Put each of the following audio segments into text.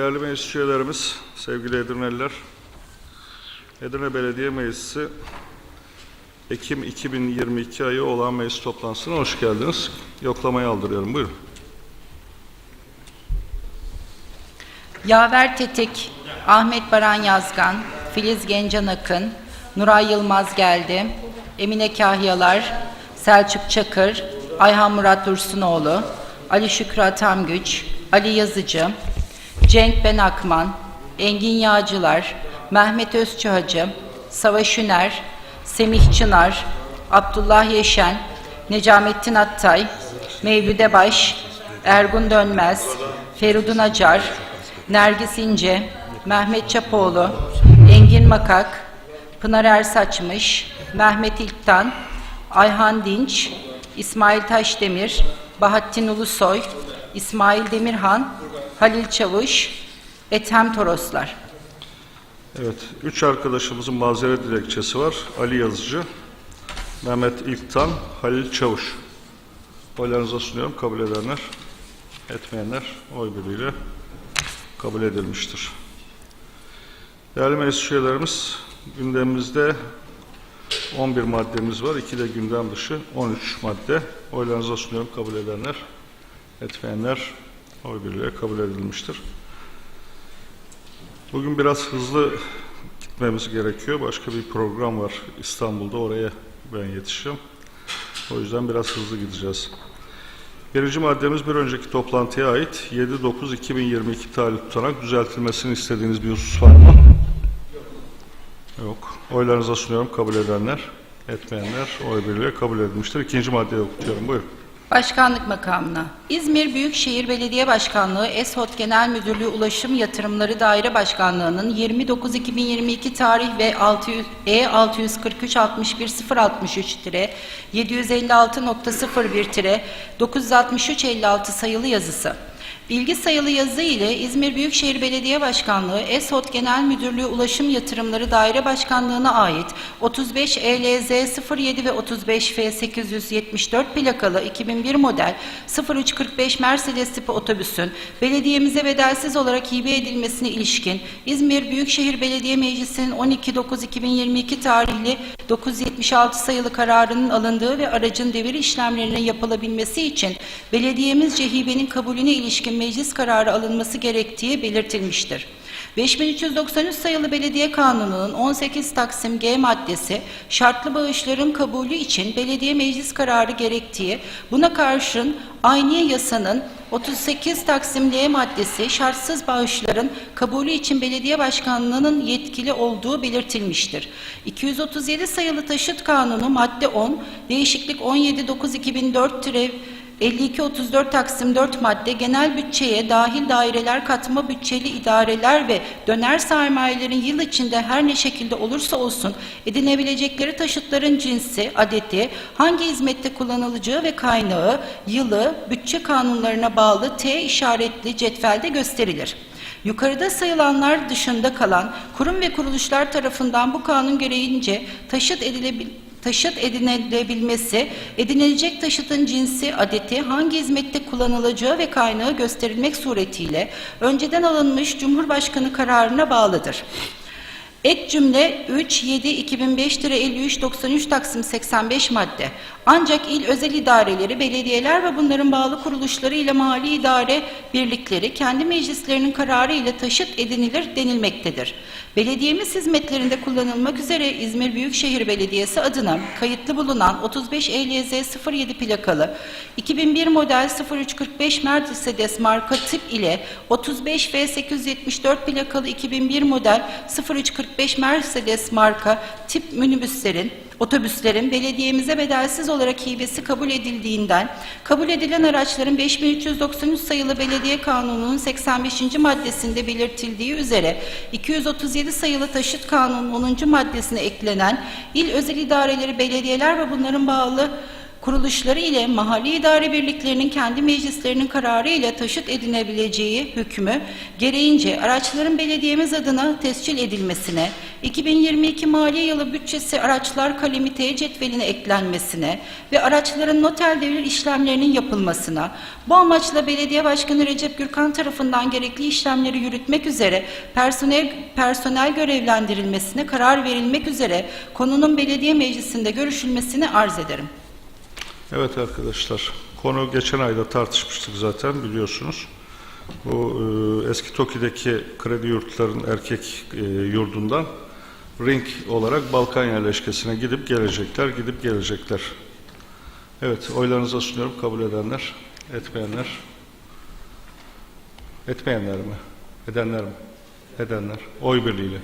Değerli meclis üyelerimiz, sevgili Edirneliler, Edirne Belediye Meclisi Ekim 2022 ayı olan meclis toplantısına hoş geldiniz. Yoklamayı aldırıyorum. Buyurun. Yaver Tetik, Ahmet Baran Yazgan, Filiz Gencan Akın, Nuray Yılmaz geldi, Emine Kahyalar, Selçuk Çakır, Ayhan Murat Dursunoğlu, Ali Şükrü Atamgüç, Ali Yazıcı, Cenk Ben Akman, Engin Yağcılar, Mehmet Özçuhacı, Savaş Üner, Semih Çınar, Abdullah Yeşen, Necamettin Attay, Mevlüde Baş, Ergun Dönmez, Feridun Acar, Nergis İnce, Mehmet Çapoğlu, Engin Makak, Pınar Ersaçmış, Mehmet İlktan, Ayhan Dinç, İsmail Taşdemir, Bahattin Ulusoy, İsmail Demirhan, Halil Çavuş, Ethem Toroslar. Evet, üç arkadaşımızın mazeret dilekçesi var. Ali Yazıcı, Mehmet İlktan, Halil Çavuş. Oylarınıza sunuyorum. Kabul edenler, etmeyenler oy birliğiyle kabul edilmiştir. Değerli meclis üyelerimiz, gündemimizde 11 maddemiz var. 2 de gündem dışı 13 madde. Oylarınıza sunuyorum. Kabul edenler, etmeyenler oy birliğiyle kabul edilmiştir. Bugün biraz hızlı gitmemiz gerekiyor. Başka bir program var İstanbul'da. Oraya ben yetişeceğim. O yüzden biraz hızlı gideceğiz. Birinci maddemiz bir önceki toplantıya ait 7-9-2022 tarih tutanak düzeltilmesini istediğiniz bir husus var mı? Yok. Oylarınıza sunuyorum. Kabul edenler, etmeyenler oy birliğiyle kabul edilmiştir. İkinci maddeyi okutuyorum. Buyurun. Başkanlık makamına. İzmir Büyükşehir Belediye Başkanlığı ESHOT Genel Müdürlüğü Ulaşım Yatırımları Daire Başkanlığı'nın 29-2022 tarih ve 600 E 643 61 063 756.01 963 56 sayılı yazısı. Bilgi sayılı yazı ile İzmir Büyükşehir Belediye Başkanlığı ESHOT Genel Müdürlüğü Ulaşım Yatırımları Daire Başkanlığı'na ait 35 ELZ 07 ve 35 F 874 plakalı 2001 model 0345 Mercedes tipi otobüsün belediyemize bedelsiz olarak hibe edilmesine ilişkin İzmir Büyükşehir Belediye Meclisi'nin 12.9.2022 tarihli 976 sayılı kararının alındığı ve aracın devir işlemlerinin yapılabilmesi için belediyemizce hibenin kabulüne ilişkin meclis kararı alınması gerektiği belirtilmiştir. 5393 sayılı Belediye Kanunu'nun 18 Taksim G maddesi şartlı bağışların kabulü için belediye meclis kararı gerektiği, buna karşın aynı yasanın 38 Taksim L maddesi şartsız bağışların kabulü için belediye başkanlığının yetkili olduğu belirtilmiştir. 237 sayılı Taşıt Kanunu madde 10, değişiklik 17.9.2004 türev 52-34 Taksim 4 madde genel bütçeye dahil daireler katma bütçeli idareler ve döner sermayelerin yıl içinde her ne şekilde olursa olsun edinebilecekleri taşıtların cinsi, adeti, hangi hizmette kullanılacağı ve kaynağı, yılı, bütçe kanunlarına bağlı T işaretli cetvelde gösterilir. Yukarıda sayılanlar dışında kalan kurum ve kuruluşlar tarafından bu kanun gereğince taşıt edilebilir taşıt edinilebilmesi, edinilecek taşıtın cinsi, adeti, hangi hizmette kullanılacağı ve kaynağı gösterilmek suretiyle önceden alınmış Cumhurbaşkanı kararına bağlıdır. Ek cümle 3 7 2005 53 93 Taksim 85 madde. Ancak il özel idareleri, belediyeler ve bunların bağlı kuruluşları ile mali idare birlikleri kendi meclislerinin kararı ile taşıt edinilir denilmektedir. Belediyemiz hizmetlerinde kullanılmak üzere İzmir Büyükşehir Belediyesi adına kayıtlı bulunan 35 ELZ 07 plakalı 2001 model 0345 Mercedes marka tip ile 35 F 874 plakalı 2001 model 0345 Mercedes marka tip minibüslerin Otobüslerin belediyemize bedelsiz olarak hibesi kabul edildiğinden, kabul edilen araçların 5393 sayılı Belediye Kanunu'nun 85. maddesinde belirtildiği üzere 237 sayılı Taşıt Kanunu'nun 10. maddesine eklenen il özel idareleri, belediyeler ve bunların bağlı kuruluşları ile mahalli idare birliklerinin kendi meclislerinin kararı ile taşıt edinebileceği hükmü gereğince araçların belediyemiz adına tescil edilmesine, 2022 mali yılı bütçesi araçlar kalemi T cetveline eklenmesine ve araçların noter devir işlemlerinin yapılmasına, bu amaçla Belediye Başkanı Recep Gürkan tarafından gerekli işlemleri yürütmek üzere personel, personel görevlendirilmesine karar verilmek üzere konunun belediye meclisinde görüşülmesini arz ederim. Evet arkadaşlar, konu geçen ayda tartışmıştık zaten biliyorsunuz. Bu e, eski Toki'deki kredi yurtların erkek e, yurdundan ring olarak Balkan yerleşkesine gidip gelecekler, gidip gelecekler. Evet, oylarınıza sunuyorum. Kabul edenler, etmeyenler. Etmeyenler mi? Edenler mi? Edenler. Oy birliğiyle.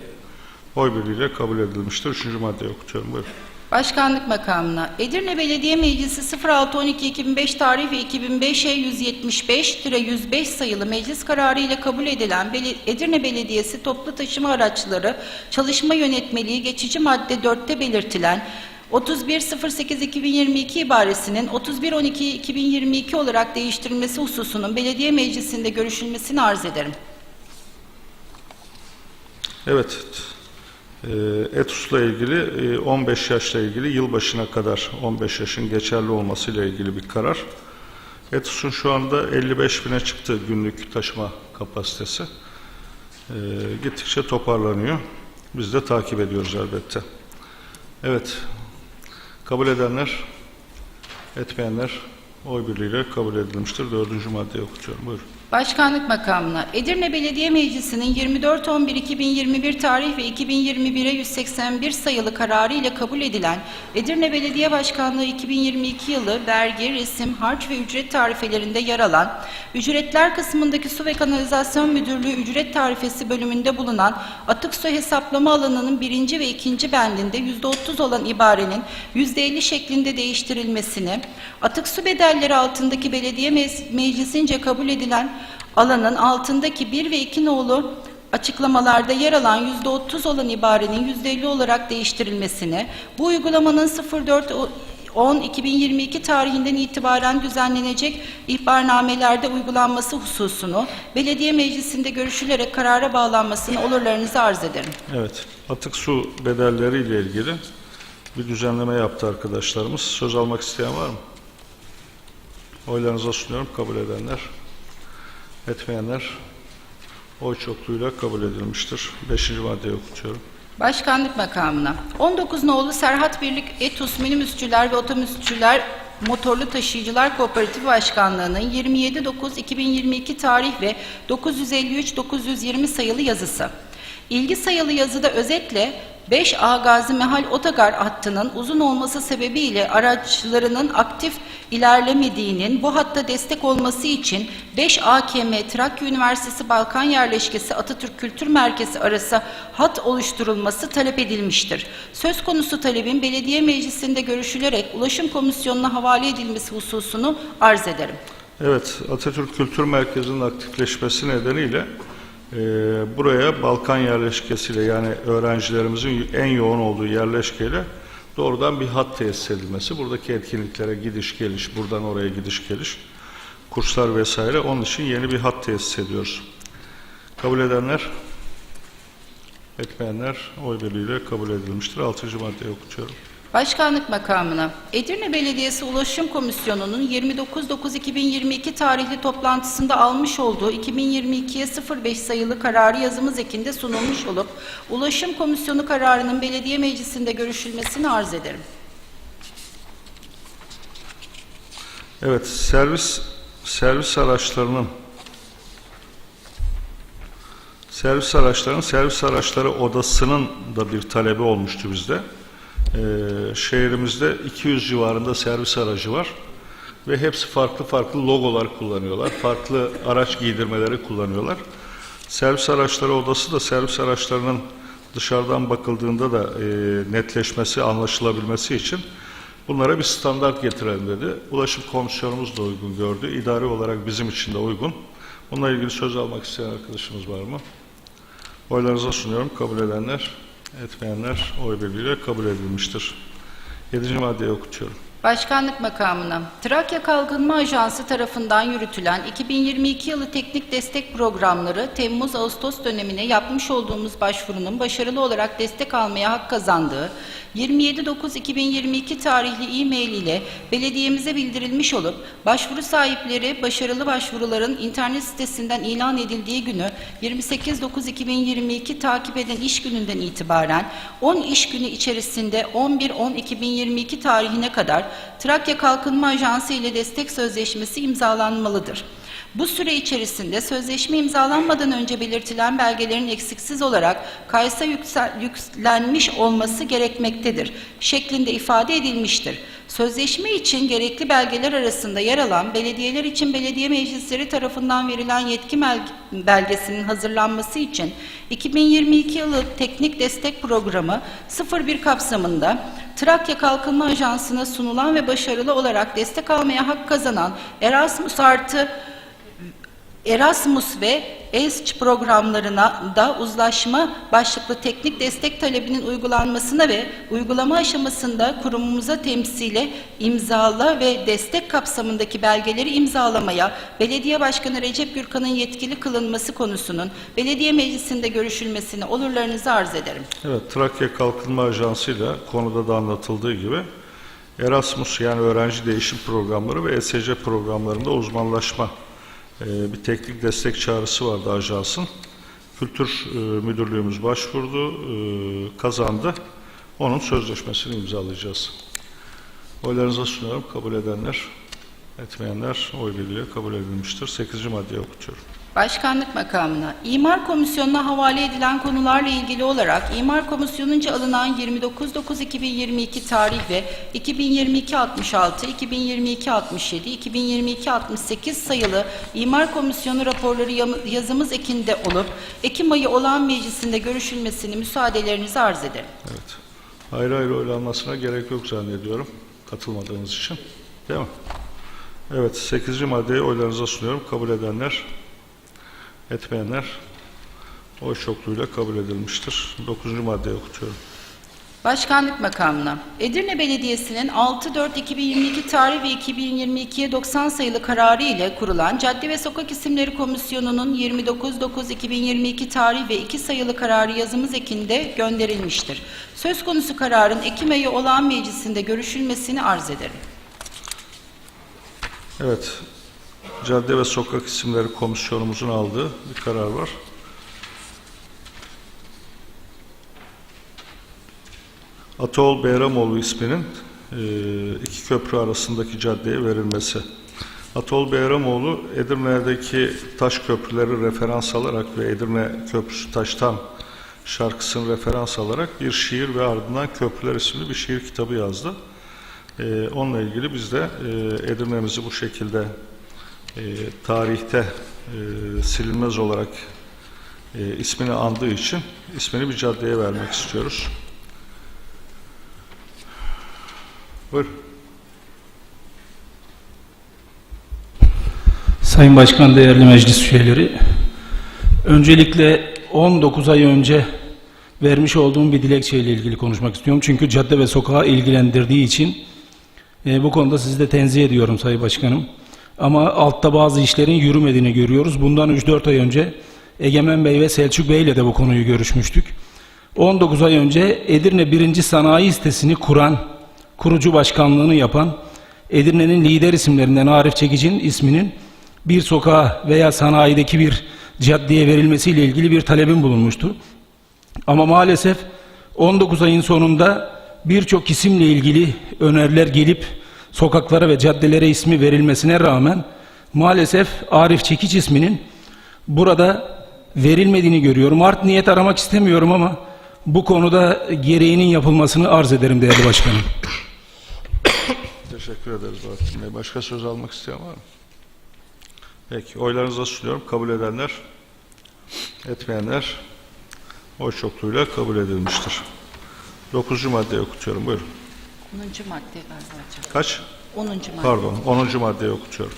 Oy birliğiyle kabul edilmiştir. Üçüncü maddeyi okutuyorum. Buyurun. Başkanlık makamına Edirne Belediye Meclisi 06.12.2005 tarih ve 2005'e 175-105 sayılı meclis kararı ile kabul edilen Edirne Belediyesi toplu taşıma araçları çalışma yönetmeliği geçici madde 4'te belirtilen 31.08.2022 ibaresinin 31.12.2022 olarak değiştirilmesi hususunun belediye meclisinde görüşülmesini arz ederim. Evet. Ee, ETUS'la ilgili e, 15 yaşla ilgili yılbaşına kadar 15 yaşın geçerli olmasıyla ilgili bir karar. ETUS'un şu anda 55 bine çıktı günlük taşıma kapasitesi. Ee, Gittikçe toparlanıyor. Biz de takip ediyoruz elbette. Evet. Kabul edenler, etmeyenler oy birliğiyle kabul edilmiştir. Dördüncü maddeyi okutuyorum. Buyurun. Başkanlık makamına Edirne Belediye Meclisi'nin 24.11.2021 tarih ve 2021'e 181 sayılı kararı ile kabul edilen Edirne Belediye Başkanlığı 2022 yılı vergi, resim, harç ve ücret tarifelerinde yer alan ücretler kısmındaki Su ve Kanalizasyon Müdürlüğü ücret tarifesi bölümünde bulunan atık su hesaplama alanının birinci ve ikinci bendinde %30 olan ibarenin %50 şeklinde değiştirilmesini, atık su bedelleri altındaki belediye mec- meclisince kabul edilen alanın altındaki 1 ve 2 nolu açıklamalarda yer alan %30 olan ibarenin %50 olarak değiştirilmesini, bu uygulamanın 04 10-2022 tarihinden itibaren düzenlenecek ihbarnamelerde uygulanması hususunu belediye meclisinde görüşülerek karara bağlanmasını olurlarınızı arz ederim. Evet, atık su bedelleri ile ilgili bir düzenleme yaptı arkadaşlarımız. Söz almak isteyen var mı? Oylarınıza sunuyorum. Kabul edenler, etmeyenler oy çokluğuyla kabul edilmiştir. Beşinci maddeyi okutuyorum. Başkanlık makamına 19 nolu Serhat Birlik Etus Minibüsçüler ve Otobüsçüler Motorlu Taşıyıcılar Kooperatifi Başkanlığı'nın 27.9.2022 tarih ve 953-920 sayılı yazısı. İlgi sayılı yazıda özetle 5A Gazi Mehal Otogar hattının uzun olması sebebiyle araçlarının aktif ilerlemediğinin bu hatta destek olması için 5 AKM Trakya Üniversitesi Balkan Yerleşkesi Atatürk Kültür Merkezi arası hat oluşturulması talep edilmiştir. Söz konusu talebin belediye meclisinde görüşülerek ulaşım komisyonuna havale edilmesi hususunu arz ederim. Evet, Atatürk Kültür Merkezi'nin aktifleşmesi nedeniyle e, buraya Balkan yerleşkesiyle yani öğrencilerimizin en yoğun olduğu yerleşkeyle doğrudan bir hat tesis edilmesi. Buradaki etkinliklere gidiş geliş, buradan oraya gidiş geliş, kurslar vesaire onun için yeni bir hat tesis ediyoruz. Kabul edenler, etmeyenler oy birliğiyle kabul edilmiştir. Altıncı maddeyi okutuyorum. Başkanlık makamına Edirne Belediyesi Ulaşım Komisyonu'nun 29.9.2022 tarihli toplantısında almış olduğu 2022'ye 05 sayılı kararı yazımız ekinde sunulmuş olup Ulaşım Komisyonu kararının belediye meclisinde görüşülmesini arz ederim. Evet, servis servis araçlarının servis araçlarının servis araçları odasının da bir talebi olmuştu bizde. Ee, şehrimizde 200 civarında servis aracı var ve hepsi farklı farklı logolar kullanıyorlar. Farklı araç giydirmeleri kullanıyorlar. Servis araçları odası da servis araçlarının dışarıdan bakıldığında da e, netleşmesi, anlaşılabilmesi için bunlara bir standart getirelim dedi. Ulaşım komisyonumuz da uygun gördü. İdari olarak bizim için de uygun. Bununla ilgili söz almak isteyen arkadaşımız var mı? Oylarınıza sunuyorum. Kabul edenler, etmeyenler oy birliğiyle kabul edilmiştir. Yedinci maddeyi okutuyorum. Başkanlık makamına Trakya Kalkınma Ajansı tarafından yürütülen 2022 yılı teknik destek programları Temmuz-Ağustos dönemine yapmış olduğumuz başvurunun başarılı olarak destek almaya hak kazandığı 27.9.2022 tarihli e-mail ile belediyemize bildirilmiş olup başvuru sahipleri başarılı başvuruların internet sitesinden ilan edildiği günü 28.9.2022 takip eden iş gününden itibaren 10 iş günü içerisinde 11.10.2022 tarihine kadar Trakya Kalkınma Ajansı ile destek sözleşmesi imzalanmalıdır. Bu süre içerisinde sözleşme imzalanmadan önce belirtilen belgelerin eksiksiz olarak kaysa yüklenmiş olması gerekmektedir şeklinde ifade edilmiştir. Sözleşme için gerekli belgeler arasında yer alan belediyeler için belediye meclisleri tarafından verilen yetki belgesinin hazırlanması için 2022 yılı teknik destek programı 01 kapsamında Trakya Kalkınma Ajansı'na sunulan ve başarılı olarak destek almaya hak kazanan Erasmus artı Erasmus ve ESC programlarına da uzlaşma başlıklı teknik destek talebinin uygulanmasına ve uygulama aşamasında kurumumuza temsile imzala ve destek kapsamındaki belgeleri imzalamaya Belediye Başkanı Recep Gürkan'ın yetkili kılınması konusunun belediye meclisinde görüşülmesini olurlarınızı arz ederim. Evet, Trakya Kalkınma Ajansı ile konuda da anlatıldığı gibi Erasmus yani öğrenci değişim programları ve ESC programlarında uzmanlaşma e, bir teknik destek çağrısı vardı ajansın. Kültür e, Müdürlüğümüz başvurdu, e, kazandı. Onun sözleşmesini imzalayacağız. Oylarınıza sunuyorum. Kabul edenler, etmeyenler oy birliğiyle kabul edilmiştir. 8. maddeyi okutuyorum. Başkanlık makamına İmar Komisyonu'na havale edilen konularla ilgili olarak İmar Komisyonu'nca alınan 29.9.2022 tarih ve 2022-66, 2022-67, 2022-68 sayılı İmar Komisyonu raporları yazımız ekinde olup Ekim ayı olan meclisinde görüşülmesini müsaadelerinizi arz ederim. Evet. Ayrı ayrı oylanmasına gerek yok zannediyorum katılmadığınız için. Değil mi? Evet, 8. maddeyi oylarınıza sunuyorum. Kabul edenler, etmeyenler oy çokluğuyla kabul edilmiştir. 9. maddeyi okutuyorum. Başkanlık makamına Edirne Belediyesi'nin 6-4-2022 tarih ve 2022'ye 90 sayılı kararı ile kurulan Cadde ve Sokak İsimleri Komisyonu'nun 29-9-2022 tarih ve 2 sayılı kararı yazımız ekinde gönderilmiştir. Söz konusu kararın Ekim ayı olağan meclisinde görüşülmesini arz ederim. Evet, Cadde ve Sokak İsimleri Komisyonumuzun aldığı bir karar var. Ataol Beyramoğlu isminin e, iki köprü arasındaki caddeye verilmesi. Atol Beyramoğlu Edirne'deki taş köprüleri referans alarak ve Edirne Köprüsü Taştan şarkısını referans alarak bir şiir ve ardından Köprüler isimli bir şiir kitabı yazdı. Ee, onunla ilgili biz de e, Edirne'mizi bu şekilde e, tarihte e, silinmez olarak e, ismini andığı için ismini bir caddeye vermek istiyoruz. Buyur. Sayın Başkan, değerli meclis üyeleri, öncelikle 19 ay önce vermiş olduğum bir dilekçeyle ilgili konuşmak istiyorum. Çünkü cadde ve sokağı ilgilendirdiği için e, bu konuda sizi de tenzih ediyorum Sayın Başkanım. Ama altta bazı işlerin yürümediğini görüyoruz. Bundan 3-4 ay önce Egemen Bey ve Selçuk Bey ile de bu konuyu görüşmüştük. 19 ay önce Edirne 1. Sanayi sitesini kuran, kurucu başkanlığını yapan Edirne'nin lider isimlerinden Arif Çekici'nin isminin bir sokağa veya sanayideki bir caddeye verilmesiyle ilgili bir talebim bulunmuştu. Ama maalesef 19 ayın sonunda birçok isimle ilgili öneriler gelip sokaklara ve caddelere ismi verilmesine rağmen maalesef Arif Çekiç isminin burada verilmediğini görüyorum. Art niyet aramak istemiyorum ama bu konuda gereğinin yapılmasını arz ederim değerli başkanım. Teşekkür ederiz Bahattin Bey. Başka söz almak isteyen var mı? Peki, oylarınıza sunuyorum. Kabul edenler, etmeyenler oy çokluğuyla kabul edilmiştir. Dokuzuncu maddeyi okutuyorum. Buyurun. 10. madde galiba hocam. Kaç? 10. madde. Pardon, onuncu maddeyi okutuyorum.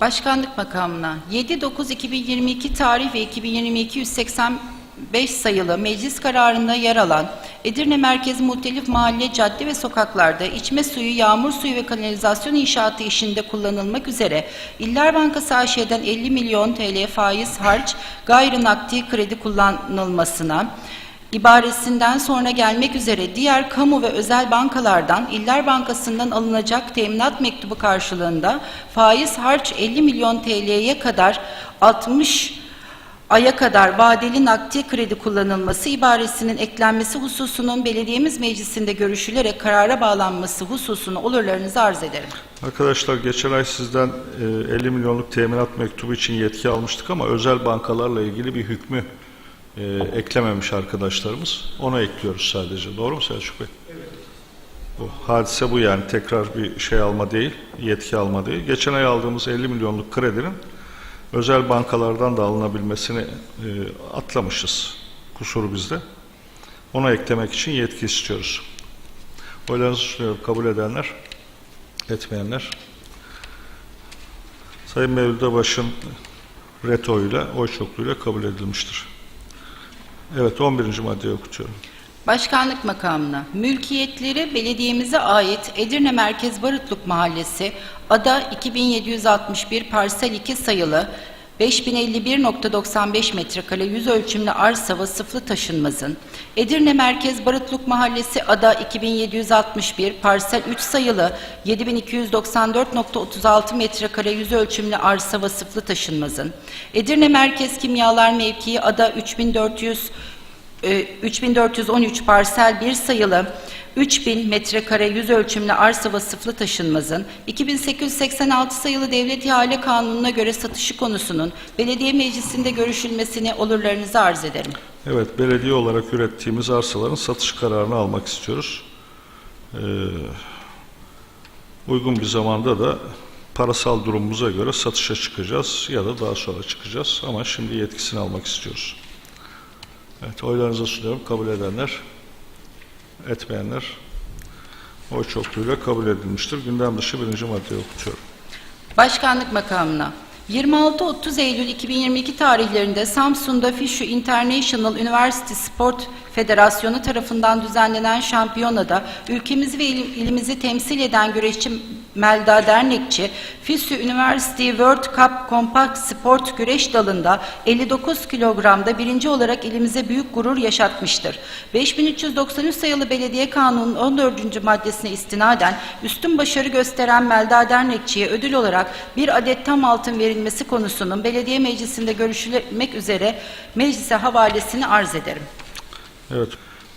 Başkanlık makamına 7-9-2022 tarih ve 2022 180 5 sayılı meclis kararında yer alan Edirne Merkez muhtelif mahalle, cadde ve sokaklarda içme suyu, yağmur suyu ve kanalizasyon inşaatı işinde kullanılmak üzere İller Bankası AŞ'den 50 milyon TL faiz harç gayri nakdi kredi kullanılmasına, ibaresinden sonra gelmek üzere diğer kamu ve özel bankalardan İller Bankası'ndan alınacak teminat mektubu karşılığında faiz harç 50 milyon TL'ye kadar 60 aya kadar vadeli nakdi kredi kullanılması ibaresinin eklenmesi hususunun belediyemiz meclisinde görüşülerek karara bağlanması hususunu olurlarınızı arz ederim. Arkadaşlar geçen ay sizden e, 50 milyonluk teminat mektubu için yetki almıştık ama özel bankalarla ilgili bir hükmü e, eklememiş arkadaşlarımız. Ona ekliyoruz sadece. Doğru mu Selçuk Bey? Bu hadise bu yani tekrar bir şey alma değil, yetki alma değil. Geçen ay aldığımız 50 milyonluk kredinin özel bankalardan da alınabilmesini e, atlamışız. Kusuru bizde. Ona eklemek için yetki istiyoruz. Oylarınızı sunuyorum. Kabul edenler, etmeyenler. Sayın Mevlüt'e başın reto ile, oy çokluğuyla kabul edilmiştir. Evet 11. maddeyi okutuyorum. Başkanlık makamına mülkiyetleri belediyemize ait Edirne Merkez Barıtluk Mahallesi Ada 2761 parsel 2 sayılı 5051.95 metrekare yüz ölçümlü arsa vasıflı taşınmazın Edirne Merkez Barıtluk Mahallesi Ada 2761 parsel 3 sayılı 7294.36 metrekare yüz ölçümlü arsa vasıflı taşınmazın Edirne Merkez Kimyalar Mevkii Ada 3400 e, 3413 parsel 1 sayılı 3000 metrekare yüz ölçümlü arsa vasıflı taşınmazın 2886 sayılı Devlet İhale Kanunu'na göre satışı konusunun belediye meclisinde görüşülmesini olurlarınızı arz ederim. Evet, belediye olarak ürettiğimiz arsaların satış kararını almak istiyoruz. Ee, uygun bir zamanda da parasal durumumuza göre satışa çıkacağız ya da daha sonra çıkacağız ama şimdi yetkisini almak istiyoruz. Evet, oylarınıza sunuyorum. Kabul edenler, etmeyenler oy çokluğuyla kabul edilmiştir. Gündem dışı birinci maddeyi okutuyorum. Başkanlık makamına 26-30 Eylül 2022 tarihlerinde Samsun'da Fishu International University Sport Federasyonu tarafından düzenlenen şampiyonada ülkemizi ve il- ilimizi temsil eden güreşçi Melda Dernekçi, Fishu University World Cup Compact Sport güreş dalında 59 kilogramda birinci olarak ilimize büyük gurur yaşatmıştır. 5393 sayılı Belediye Kanunu'nun 14. maddesine istinaden üstün başarı gösteren Melda Dernekçi'ye ödül olarak bir adet tam altın verilmesi konusunun belediye meclisinde görüşülmek üzere meclise havalesini arz ederim. Evet,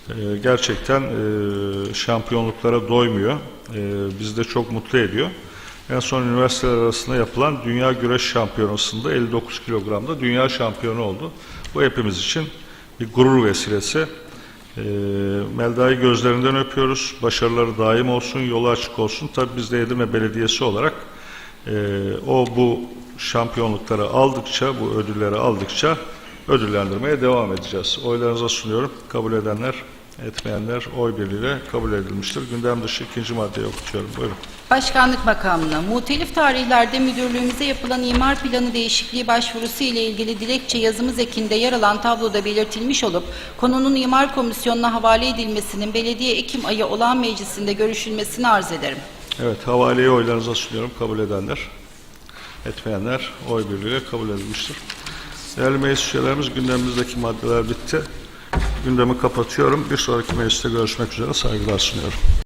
e, gerçekten e, şampiyonluklara doymuyor. E, bizi de çok mutlu ediyor. En son üniversiteler arasında yapılan Dünya Güreş Şampiyonası'nda 59 kilogramda dünya şampiyonu oldu. Bu hepimiz için bir gurur vesilesi. E, Melda'yı gözlerinden öpüyoruz. Başarıları daim olsun, yolu açık olsun. Tabii biz de Edirne Belediyesi olarak e, o bu şampiyonlukları aldıkça, bu ödülleri aldıkça ödüllendirmeye devam edeceğiz. Oylarınıza sunuyorum. Kabul edenler, etmeyenler oy birliğiyle kabul edilmiştir. Gündem dışı ikinci maddeyi okutuyorum. Buyurun. Başkanlık makamına muhtelif tarihlerde müdürlüğümüze yapılan imar planı değişikliği başvurusu ile ilgili dilekçe yazımız ekinde yer alan tabloda belirtilmiş olup konunun imar komisyonuna havale edilmesinin belediye Ekim ayı olan meclisinde görüşülmesini arz ederim. Evet, havaleyi oylarınıza sunuyorum. Kabul edenler, etmeyenler oy birliğiyle kabul edilmiştir. Değerli meclis üyelerimiz gündemimizdeki maddeler bitti. Gündemi kapatıyorum. Bir sonraki mecliste görüşmek üzere saygılar sunuyorum.